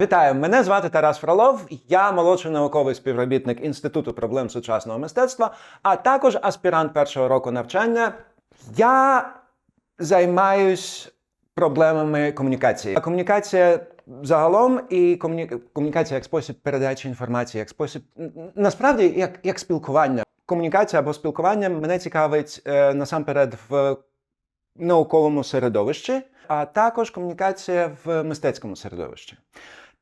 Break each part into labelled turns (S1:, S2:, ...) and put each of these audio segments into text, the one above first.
S1: Вітаю, мене звати Тарас Фролов. Я молодший науковий співробітник Інституту проблем сучасного мистецтва, а також аспірант першого року навчання. Я займаюсь проблемами комунікації. А Комунікація загалом і комуні... комунікація як спосіб передачі інформації, як спосіб насправді як, як спілкування. Комунікація або спілкування мене цікавить е, насамперед в науковому середовищі, а також комунікація в мистецькому середовищі.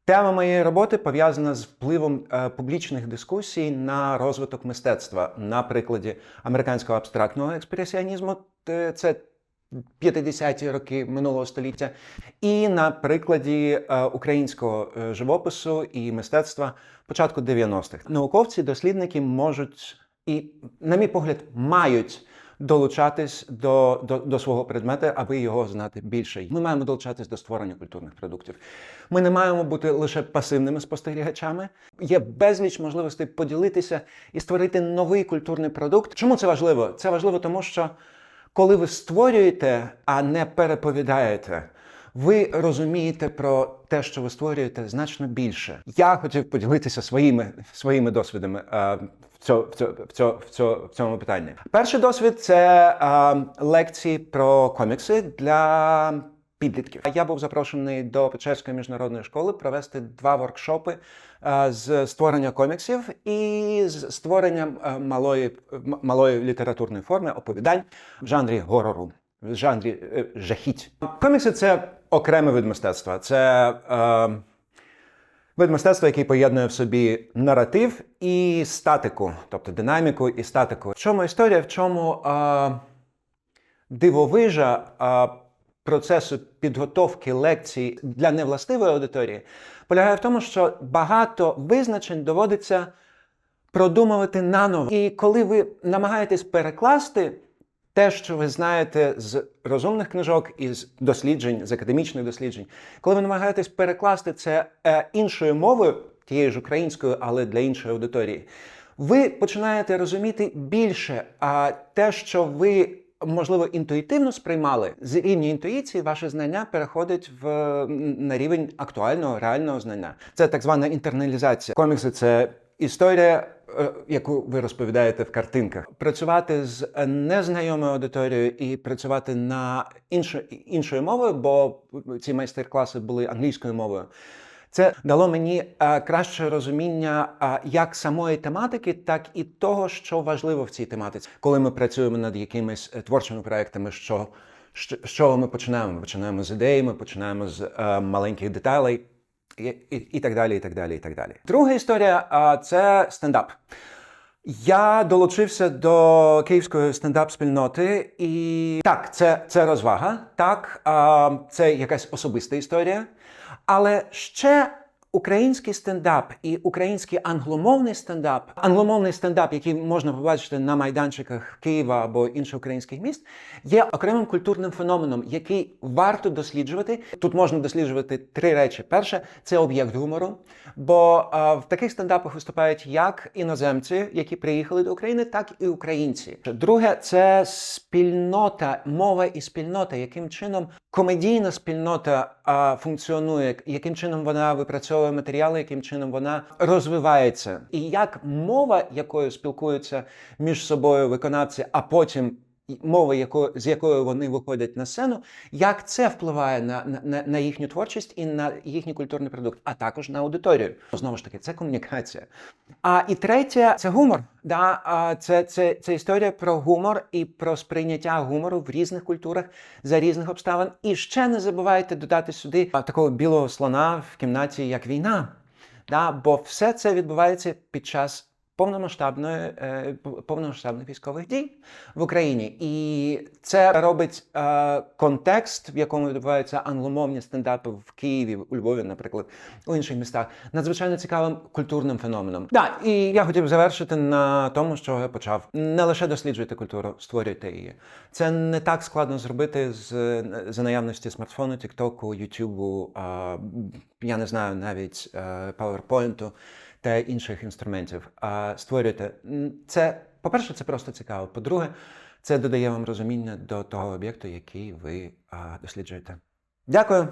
S1: Тема моєї роботи пов'язана з впливом е, публічних дискусій на розвиток мистецтва на прикладі американського абстрактного експресіонізму. Це 50-ті роки минулого століття, і на прикладі е, українського е, живопису і мистецтва початку 90-х. Науковці, дослідники можуть і, на мій погляд, мають долучатись до, до, до свого предмета, аби його знати більше. Ми маємо долучатись до створення культурних продуктів. Ми не маємо бути лише пасивними спостерігачами. Є безліч можливостей поділитися і створити новий культурний продукт. Чому це важливо? Це важливо, тому що коли ви створюєте, а не переповідаєте. Ви розумієте про те, що ви створюєте, значно більше. Я хотів поділитися своїми, своїми досвідами е, в, цьо, в, цьо, в, цьо, в, цьо, в цьому питанні. Перший досвід це е, лекції про комікси для підлітків. Я був запрошений до Печерської міжнародної школи провести два воркшопи е, з створення коміксів і з створенням е, малої, малої літературної форми оповідань в жанрі горору. В жанрі е, жахіть. Комікси це окремий вид мистецтва. Це е, вид мистецтва, який поєднує в собі наратив і статику, тобто динаміку і статику. В чому історія? В чому е, дивовижа е, процесу підготовки лекцій для невластивої аудиторії полягає в тому, що багато визначень доводиться продумувати наново. І коли ви намагаєтесь перекласти те, що ви знаєте з розумних книжок і з досліджень, з академічних досліджень, коли ви намагаєтесь перекласти це е, іншою мовою, тією ж українською, але для іншої аудиторії, ви починаєте розуміти більше. А те, що ви можливо інтуїтивно сприймали з рівня інтуїції, ваше знання переходить в на рівень актуального реального знання. Це так звана інтерналізація. Комікси це історія. е, Яку ви розповідаєте в картинках, працювати з незнайомою аудиторією і працювати на іншу, іншою мовою, бо ці майстер-класи були англійською мовою. Це дало мені е, краще розуміння е, як самої тематики, так і того, що важливо в цій тематиці. Коли ми працюємо над якимись творчими проектами, що, з чого ми починаємо? Ми починаємо з ідеї, ми починаємо з маленьких деталей і, і, так далі. І так далі, і так далі. Друга історія це стендап. Я долучився до київської стендап-спільноти, і так, це, це розвага, так, а, це якась особиста історія. Але ще український стендап і український англомовний стендап, англомовний стендап, який можна побачити на майданчиках Києва або інших українських міст, є окремим культурним феноменом, який варто досліджувати. Тут можна досліджувати три речі: перше це об'єкт гумору, бо а, в таких стендапах виступають як іноземці, які приїхали до України, так і українці. Друге, це спільнота, мова і спільнота, яким чином комедійна спільнота а, функціонує, яким чином вона випрацьовує матеріали, яким чином вона розвивається, і як мова, якою спілкуються між собою виконавці, а потім. І Мова, якою, з якою вони виходять на сцену, як це впливає на- на, на їхню творчість і на їхній культурний продукт, а також на аудиторію. Знову ж таки, це комунікація. А і третє це гумор. Да? А, це, це, це історія про гумор і про сприйняття гумору в різних культурах за різних обставин. І ще не забувайте додати сюди такого білого слона в кімнаті, як війна. Да? Бо все це відбувається під час повномасштабної е, повномасштабних військових дій в Україні, і це робить е, контекст, в якому відбуваються англомовні стендапи в Києві, у Львові, наприклад, у інших містах, надзвичайно цікавим культурним феноменом. Да, і я хотів завершити на тому, що я почав. Не лише досліджуйте культуру, створюйте її. Це не так складно зробити з за наявності смартфону, Тіктоку, Ютубу, а, я не знаю навіть е, PowerPoint та інших інструментів. А створюйте це, по-перше, це просто цікаво. По-друге, це додає вам розуміння до того об'єкту, який ви досліджуєте. Дякую.